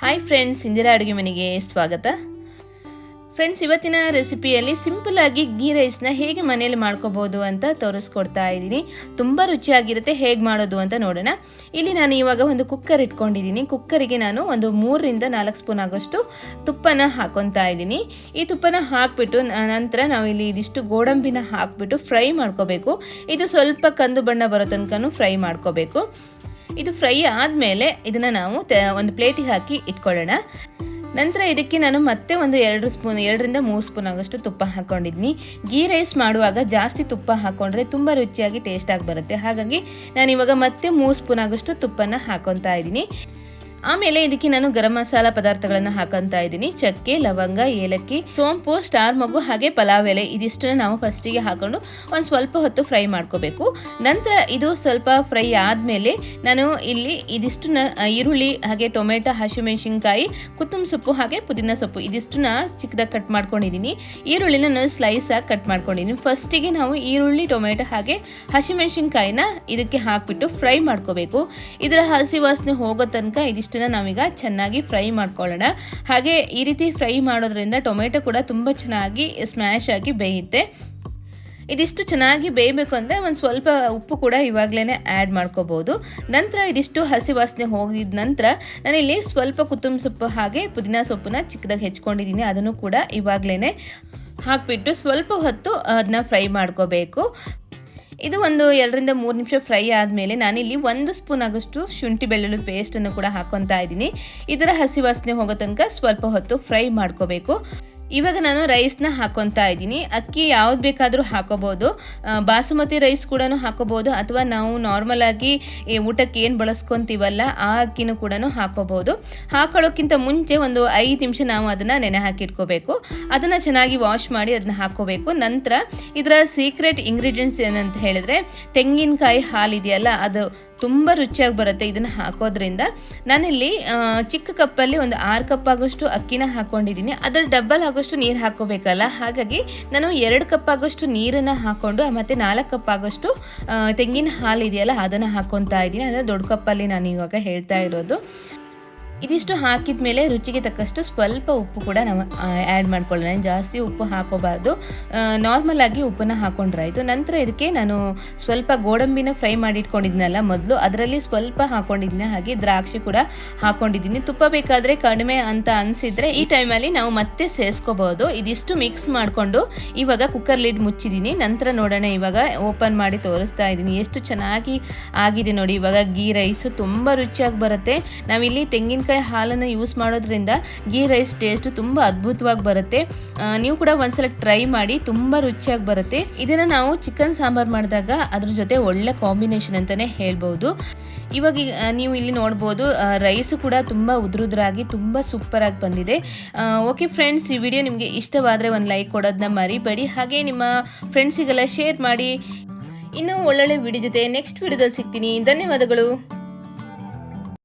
Hi friends Indira ಅಡುಗೆ ಮನೆಗೆ ಸ್ವಾಗತ. ಫ್ರೆಂಡ್ಸ್ ಇವತ್ತಿನ ರೆಸಿಪಿಯಲ್ಲಿ ಸಿಂಪಲ್ ಆಗಿ ಗೀ ರೈಸ್ನ ಹೇಗೆ ಮನೆಯಲ್ಲಿ ಮಾಡ್ಕೋಬೋದು ಅಂತ ತೋರಿಸ್ಕೊಡ್ತಾ ಇದ್ದೀನಿ. ತುಂಬ ರುಚಿಯಾಗಿರುತ್ತೆ, ಹೇಗೆ ಮಾಡೋದು ಅಂತ ನೋಡೋಣ. ಇಲ್ಲಿ ನಾನು ಇವಾಗ ಒಂದು ಕುಕ್ಕರ್ ಇಟ್ಕೊಂಡಿದ್ದೀನಿ. ಕುಕ್ಕರಿಗೆ ನಾನು ಒಂದು ಮೂರರಿಂದ ನಾಲ್ಕು ಸ್ಪೂನ್ ಆಗೋಷ್ಟು ತುಪ್ಪನ ಹಾಕೊತಾ ಇದ್ದೀನಿ. ಈ ತುಪ್ಪನ ಹಾಕ್ಬಿಟ್ಟು ನಂತರ ನಾವು ಇಲ್ಲಿ ಇದಿಷ್ಟು ಗೋಡಂಬಿನ ಹಾಕ್ಬಿಟ್ಟು ಫ್ರೈ ಮಾಡ್ಕೋಬೇಕು. ಇದು ಸ್ವಲ್ಪ ಕಂದು ಬಣ್ಣ ಬರೋ ತನಕನೂ ಫ್ರೈ ಮಾಡ್ಕೋಬೇಕು. ಇದು ಫ್ರೈ ಆದಮೇಲೆ ಇದನ್ನು ನಾವು ಒಂದು ಪ್ಲೇಟಿಗೆ ಹಾಕಿ ಇಟ್ಕೊಳ್ಳೋಣ. ನಂತರ ಇದಕ್ಕೆ ನಾನು ಮತ್ತೆ ಒಂದು ಎರಡು ಸ್ಪೂನ್, ಎರಡರಿಂದ ಮೂರು ಸ್ಪೂನ್ ಆಗೋಷ್ಟು ತುಪ್ಪ ಹಾಕ್ಕೊಂಡಿದ್ದೀನಿ ಗೀ ರೈಸ್ ಮಾಡುವಾಗ ಜಾಸ್ತಿ ತುಪ್ಪ ಹಾಕ್ಕೊಂಡ್ರೆ ತುಂಬ ರುಚಿಯಾಗಿ ಟೇಸ್ಟಾಗಿ ಬರುತ್ತೆ. ಹಾಗಾಗಿ ನಾನು ಇವಾಗ ಮತ್ತೆ ಮೂರು ಸ್ಪೂನ್ ಆಗೋಷ್ಟು ತುಪ್ಪನ ಹಾಕೊತಾ ಇದ್ದೀನಿ. ಆಮೇಲೆ ಇದಕ್ಕೆ ನಾನು ಗರಂ ಮಸಾಲ ಪದಾರ್ಥಗಳನ್ನು ಹಾಕಂತ ಇದ್ದೀನಿ. ಚಕ್ಕೆ, ಲವಂಗ, ಏಲಕ್ಕಿ, ಸೋಂಪು, ಸ್ಟಾರ್ ಮಗು ಹಾಗೆ ಪಲಾವ್ ಎಲೆ ಇದಿಷ್ಟನ್ನ ನಾವು ಫಸ್ಟಿಗೆ ಹಾಕೊಂಡು ಒಂದು ಸ್ವಲ್ಪ ಹೊತ್ತು ಫ್ರೈ ಮಾಡ್ಕೋಬೇಕು. ನಂತರ ಇದು ಸ್ವಲ್ಪ ಫ್ರೈ ಆದಮೇಲೆ ನಾನು ಇಲ್ಲಿ ಇದಿಷ್ಟನ್ನ ಈರುಳ್ಳಿ ಹಾಗೆ ಟೊಮೆಟೊ, ಹಸಿಮೆಣಸಿನಕಾಯಿ, ಕೊತ್ತಂಬರಿ ಸೊಪ್ಪು ಹಾಗೆ ಪುದೀನ ಸೊಪ್ಪು ಇದಿಷ್ಟನ್ನ ಚಿಕ್ಕದಾಗಿ ಕಟ್ ಮಾಡ್ಕೊಂಡಿದ್ದೀನಿ ಈರುಳ್ಳಿನ ನಾನು ಸ್ಲೈಸ್ ಆಗಿ ಕಟ್ ಮಾಡ್ಕೊಂಡಿದ್ದೀನಿ ಫಸ್ಟಿಗೆ ನಾವು ಈರುಳ್ಳಿ, ಟೊಮೆಟೊ ಹಾಗೆ ಹಸಿಮೆಣಸಿನಕಾಯಿನ ಇದಕ್ಕೆ ಹಾಕಿಬಿಟ್ಟು ಫ್ರೈ ಮಾಡ್ಕೋಬೇಕು. ಇದರ ಹಸಿ ವಾಸನೆ ಹೋಗೋ ತನಕ ಇದಿಷ್ಟನ್ನ ನಾವೀಗ ಚೆನ್ನಾಗಿ ಫ್ರೈ ಮಾಡ್ಕೊಳ್ಳೋಣ. ಹಾಗೆ ಈ ರೀತಿ ಫ್ರೈ ಮಾಡೋದ್ರಿಂದ ಟೊಮೆಟೊ ಕೂಡ ತುಂಬ ಚೆನ್ನಾಗಿ ಸ್ಮ್ಯಾಶ್ ಆಗಿ ಬೇಯುತ್ತೆ. ಇದಿಷ್ಟು ಚೆನ್ನಾಗಿ ಬೇಯಬೇಕು ಅಂದರೆ ಒಂದು ಸ್ವಲ್ಪ ಉಪ್ಪು ಕೂಡ ಇವಾಗಲೇ ಆ್ಯಡ್ ಮಾಡ್ಕೋಬೋದು. ನಂತರ ಇದಿಷ್ಟು ಹಸಿ ವಾಸನೆ ಹೋಗಿದ ನಂತರ ನಾನಿಲ್ಲಿ ಸ್ವಲ್ಪ ಕೊತ್ತಂಬರಿ ಸೊಪ್ಪು ಹಾಗೆ ಪುದೀನ ಸೊಪ್ಪನ್ನ ಚಿಕ್ಕದಾಗಿ ಹೆಚ್ಕೊಂಡಿದ್ದೀನಿ. ಅದನ್ನು ಕೂಡ ಇವಾಗಲೇ ಹಾಕ್ಬಿಟ್ಟು ಸ್ವಲ್ಪ ಹೊತ್ತು ಅದನ್ನ ಫ್ರೈ ಮಾಡ್ಕೋಬೇಕು. ಇದು ಒಂದು ಎರಡರಿಂದ ಮೂರು ನಿಮಿಷ ಫ್ರೈ ಆದಮೇಲೆ ನಾನಿಲ್ಲಿ ಒಂದು ಸ್ಪೂನ್ ಆಗಷ್ಟು ಶುಂಠಿ ಬೆಳ್ಳುಳ್ಳಿ ಪೇಸ್ಟನ್ನು ಕೂಡ ಹಾಕೊತಾ ಇದ್ದೀನಿ. ಇದರ ಹಸಿ ವಾಸನೆ ಹೋಗೋ ತನಕ ಸ್ವಲ್ಪ ಹೊತ್ತು ಫ್ರೈ ಮಾಡ್ಕೋಬೇಕು. ಇವಾಗ ನಾನು ರೈಸ್ನ ಹಾಕೊತಾ ಇದ್ದೀನಿ. ಅಕ್ಕಿ ಯಾವ್ದು ಬೇಕಾದರೂ ಹಾಕೋಬೋದು. ಆ, ಬಾಸುಮತಿ ರೈಸ್ ಕೂಡ ಹಾಕೋಬೋದು. ಅಥವಾ ನಾವು ನಾರ್ಮಲ್ ಆಗಿ ಈ ಊಟಕ್ಕೆ ಏನು ಬಳಸ್ಕೊತೀವಲ್ಲ ಆ ಅಕ್ಕಿನೂ ಕೂಡ ಹಾಕೋಬೋದು. ಹಾಕೊಳ್ಳೋಕ್ಕಿಂತ ಮುಂಚೆ ಒಂದು ಐದು ನಿಮಿಷ ನಾವು ಅದನ್ನು ನೆನೆ ಹಾಕಿಟ್ಕೋಬೇಕು. ಅದನ್ನು ಚೆನ್ನಾಗಿ ವಾಶ್ ಮಾಡಿ ಅದನ್ನ ಹಾಕೋಬೇಕು. ನಂತರ ಇದರ ಸೀಕ್ರೆಟ್ ಇಂಗ್ರೀಡಿಯೆಂಟ್ಸ್ ಏನಂತ ಹೇಳಿದ್ರೆ ತೆಂಗಿನಕಾಯಿ ಹಾಲು ಇದೆಯಲ್ಲ ಅದು ತುಂಬ ರುಚಿಯಾಗಿ ಬರುತ್ತೆ ಇದನ್ನು ಹಾಕೋದ್ರಿಂದ. ನಾನಿಲ್ಲಿ ಚಿಕ್ಕ ಕಪ್ಪಲ್ಲಿ ಒಂದು ಆರು ಕಪ್ ಆಗೋಷ್ಟು ಅಕ್ಕಿನ ಹಾಕೊಂಡಿದ್ದೀನಿ. ಅದರ ಡಬ್ಬಲ್ ಆಗೋಷ್ಟು ನೀರು ಹಾಕೋಬೇಕಲ್ಲ? ಹಾಗಾಗಿ ನಾನು ಎರಡು ಕಪ್ ಆಗೋಷ್ಟು ನೀರನ್ನು ಹಾಕೊಂಡು ಮತ್ತು ನಾಲ್ಕು ಕಪ್ ಆಗೋಷ್ಟು ತೆಂಗಿನ ಹಾಲು ಇದೆಯಲ್ಲ, ಅದನ್ನು ಹಾಕೊತಾ ಇದ್ದೀನಿ. ಅಂದರೆ ದೊಡ್ಡ ಕಪ್ಪಲ್ಲಿ ನಾನು ಇವಾಗ ಹೇಳ್ತಾ ಇರೋದು. ಇದಿಷ್ಟು ಹಾಕಿದ ಮೇಲೆ ರುಚಿಗೆ ತಕ್ಕಷ್ಟು ಸ್ವಲ್ಪ ಉಪ್ಪು ಕೂಡ ನಾವು ಆ್ಯಡ್ ಮಾಡ್ಕೊಳ್ಳೋಣ. ಜಾಸ್ತಿ ಉಪ್ಪು ಹಾಕೋಬಾರ್ದು. ನಾರ್ಮಲ್ ಆಗಿ ಉಪ್ಪನ್ನ ಹಾಕೊಂಡ್ರಾಯಿತು. ನಂತರ ಇದಕ್ಕೆ ನಾನು ಸ್ವಲ್ಪ ಗೋಡಂಬಿನ ಫ್ರೈ ಮಾಡಿ ಇಟ್ಕೊಂಡಿದ್ನಲ್ಲ ಮೊದಲು, ಅದರಲ್ಲಿ ಸ್ವಲ್ಪ ಹಾಕೊಂಡಿದ್ದೀನಿ ಹಾಗೆ ದ್ರಾಕ್ಷಿ ಕೂಡ ಹಾಕೊಂಡಿದ್ದೀನಿ. ತುಪ್ಪ ಬೇಕಾದರೆ ಕಡಿಮೆ ಅಂತ ಅನಿಸಿದ್ರೆ ಈ ಟೈಮಲ್ಲಿ ನಾವು ಮತ್ತೆ ಸೇರಿಸ್ಕೋಬಹುದು ಇದಿಷ್ಟು ಮಿಕ್ಸ್ ಮಾಡಿಕೊಂಡು ಇವಾಗ ಕುಕ್ಕರ್ ಲಿಡ್ ಮುಚ್ಚಿದ್ದೀನಿ. ನಂತರ ನೋಡೋಣ ಇವಾಗ ಓಪನ್ ಮಾಡಿ ತೋರಿಸ್ತಾ ಇದ್ದೀನಿ. ಎಷ್ಟು ಚೆನ್ನಾಗಿ ಆಗಿದೆ ನೋಡಿ. ಇವಾಗ ಗೀ ರೈಸು ತುಂಬ ರುಚಿಯಾಗಿ ಬರುತ್ತೆ. ನಾವಿಲ್ಲಿ ತೆಂಗಿನಕಾಯಿ ಹಾಲನ್ನು ಯೂಸ್ ಮಾಡೋದ್ರಿಂದ ಗೀ ರೈಸ್ ಟೇಸ್ಟ್ ತುಂಬ ಅದ್ಭುತವಾಗಿ ಬರುತ್ತೆ. ನೀವು ಕೂಡ ಒಂದ್ಸಲ ಟ್ರೈ ಮಾಡಿ ತುಂಬ ರುಚಿಯಾಗಿ ಬರುತ್ತೆ. ಇದನ್ನು ನಾವು ಚಿಕನ್ ಸಾಂಬಾರು ಮಾಡಿದಾಗ ಅದ್ರ ಜೊತೆ ಒಳ್ಳೆ ಕಾಂಬಿನೇಷನ್ ಅಂತಲೇ ಹೇಳ್ಬೋದು ಇವಾಗ ನೀವು ಇಲ್ಲಿ ನೋಡ್ಬೋದು ರೈಸು ಕೂಡ ತುಂಬ ಉದುರುದ್ರಾಗಿ ತುಂಬ ಸೂಪರಾಗಿ ಬಂದಿದೆ. ಓಕೆ ಫ್ರೆಂಡ್ಸ್ ಈ ವಿಡಿಯೋ ನಿಮಗೆ ಇಷ್ಟವಾದರೆ ಒಂದು ಲೈಕ್ ಕೊಡೋದನ್ನ ಮರಿಬೇಡಿ. ಹಾಗೆ ನಿಮ್ಮ ಫ್ರೆಂಡ್ಸಿಗೆಲ್ಲ ಶೇರ್ ಮಾಡಿ. ಇನ್ನೂ ಒಳ್ಳೊಳ್ಳೆ ವಿಡಿಯೋ ಜೊತೆ ನೆಕ್ಸ್ಟ್ ವಿಡಿಯೋದಲ್ಲಿ ಸಿಗ್ತೀನಿ. ಧನ್ಯವಾದಗಳು.